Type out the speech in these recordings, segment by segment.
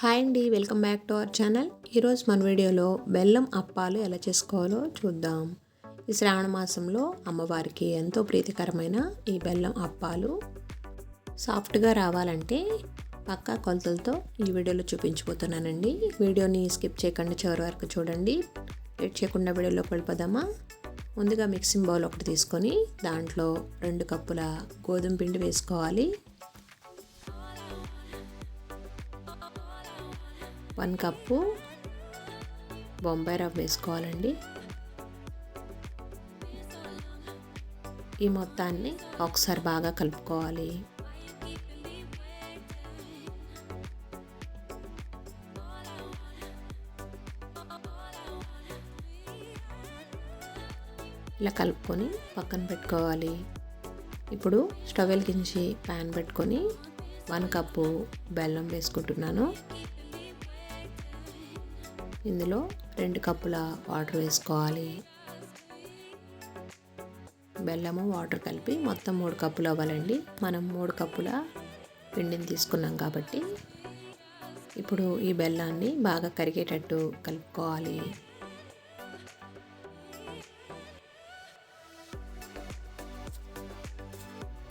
Hi అండి welcome back to our channel. ఈరోజు మన వీడియోలో బెల్లం అప్పాలు ఎలా చేసుకోవాలో చూద్దాం. ఈ శ్రావణ మాసంలో అమ్మవారికి ఎంతో ప్రీతికరమైన ఈ బెల్లం అప్పాలు సాఫ్ట్గా రావాలంటే పక్కా కొలతలతో ఈ వీడియోలో చూపించిపోతున్నానండి వీడియోని స్కిప్ చేయకుండా చివరి వరకు చూడండి. లేట్ చేయకుండా వీడియోలో వెళ్ళిపోదామా? ముందుగా మిక్సింగ్ బౌల్ ఒకటి తీసుకొని దాంట్లో రెండు కప్పుల గోధుమ పిండి వేసుకోవాలి. వన్ కప్పు బొంబాయి రవ్వ వేసుకోవాలండి. ఈ మొత్తాన్ని ఒకసారి బాగా కలుపుకోవాలి. ఇలా కలుపుకొని పక్కన పెట్టుకోవాలి. ఇప్పుడు స్టవ్ వెలిగించి ప్యాన్ పెట్టుకొని వన్ కప్పు బెల్లం వేసుకుంటున్నాను. ఇందులో రెండు కప్పుల వాటర్ వేసుకోవాలి. బెల్లము వాటర్ కలిపి మొత్తం మూడు కప్పులు అవ్వాలండి. మనం మూడు కప్పుల పిండిని తీసుకున్నాం కాబట్టి ఇప్పుడు ఈ బెల్లాన్ని బాగా కరిగేటట్టు కలుపుకోవాలి.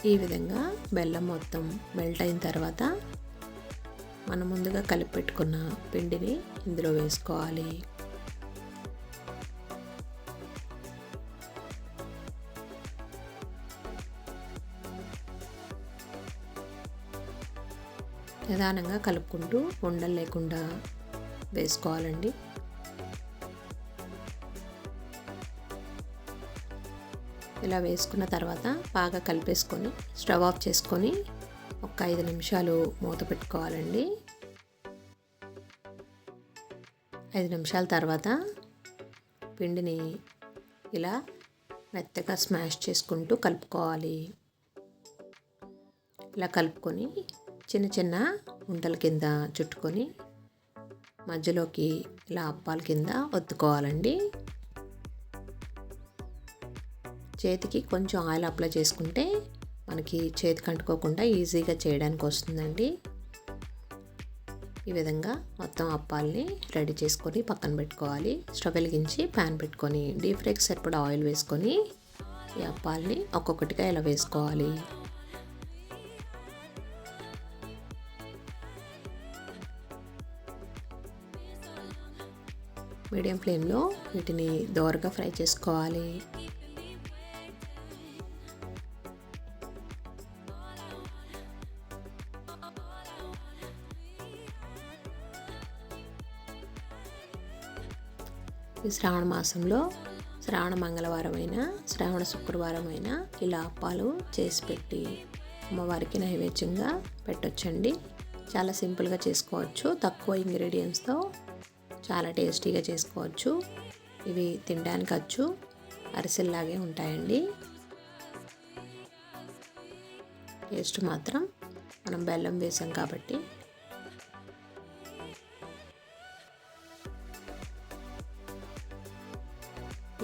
ఈ విధంగా బెల్లం మొత్తం మెల్ట్ అయిన తర్వాత మనం ముందుగా కలిపి పెట్టుకున్న పిండిని ఇందులో వేసుకోవాలి. నిదానంగా కలుపుకుంటూ ఉండలు లేకుండా వేసుకోవాలండి. ఇలా వేసుకున్న తర్వాత బాగా కలిపేసుకొని స్టవ్ ఆఫ్ చేసుకొని ఒక ఐదు నిమిషాలు మూత పెట్టుకోవాలండి. ఐదు నిమిషాల తర్వాత పిండిని ఇలా మెత్తగా స్మాష్ చేసుకుంటూ కలుపుకోవాలి. ఇలా కలుపుకొని చిన్న చిన్న ఉంటల కింద చుట్టుకొని మధ్యలోకి ఇలా అప్పాల కింద ఒత్తుకోవాలండి. చేతికి కొంచెం ఆయిల్ అప్లై చేసుకుంటే మనకి చేతికి అంటుకోకుండా ఈజీగా చేయడానికి వస్తుందండి. ఈ విధంగా మొత్తం అప్పాలని రెడీ చేసుకొని పక్కన పెట్టుకోవాలి. స్టవ్ వెలిగించి ప్యాన్ పెట్టుకొని డీప్ ఫ్రైకి సరిపడా ఆయిల్ వేసుకొని ఈ అప్పాలని ఒక్కొక్కటిగా ఇలా వేసుకోవాలి. మీడియం ఫ్లేమ్లో వీటిని దోరగా ఫ్రై చేసుకోవాలి. ఈ శ్రావణ మాసంలో శ్రావణ మంగళవారం అయినా శ్రావణ శుక్రవారం అయినా ఇలా అప్పాలు చేసి పెట్టి అమ్మవారికి నైవేద్యంగా పెట్టొచ్చండి. చాలా సింపుల్గా చేసుకోవచ్చు. తక్కువ ఇంగ్రీడియంట్స్తో చాలా టేస్టీగా చేసుకోవచ్చు. ఇవి తినడానికి వచ్చు అరిసెల్లాగే ఉంటాయండి. టేస్ట్ మాత్రం మనం బెల్లం వేసాం కాబట్టి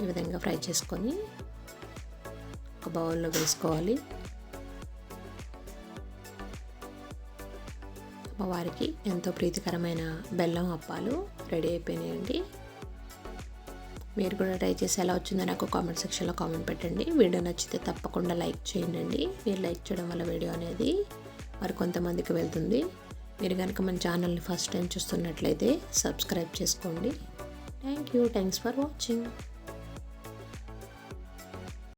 ఈ విధంగా ఫ్రై చేసుకొని ఒక బౌల్లో వేసుకోవాలి. అమ్మవారికి ఎంతో ప్రీతికరమైన బెల్లం అప్పాలు రెడీ అయిపోయినాయండి. మీరు కూడా ట్రై చేసి ఎలా వచ్చిందో నాకు కామెంట్ సెక్షన్లో కామెంట్ పెట్టండి. వీడియో నచ్చితే తప్పకుండా లైక్ చేయండి. మీరు లైక్ చేయడం వల్ల వీడియో అనేది మరి కొంతమందికి వెళ్తుంది. మీరు కనుక మన ఛానల్ని ఫస్ట్ టైం చూస్తున్నట్లయితే సబ్స్క్రైబ్ చేసుకోండి. Thank you. Thanks for watching.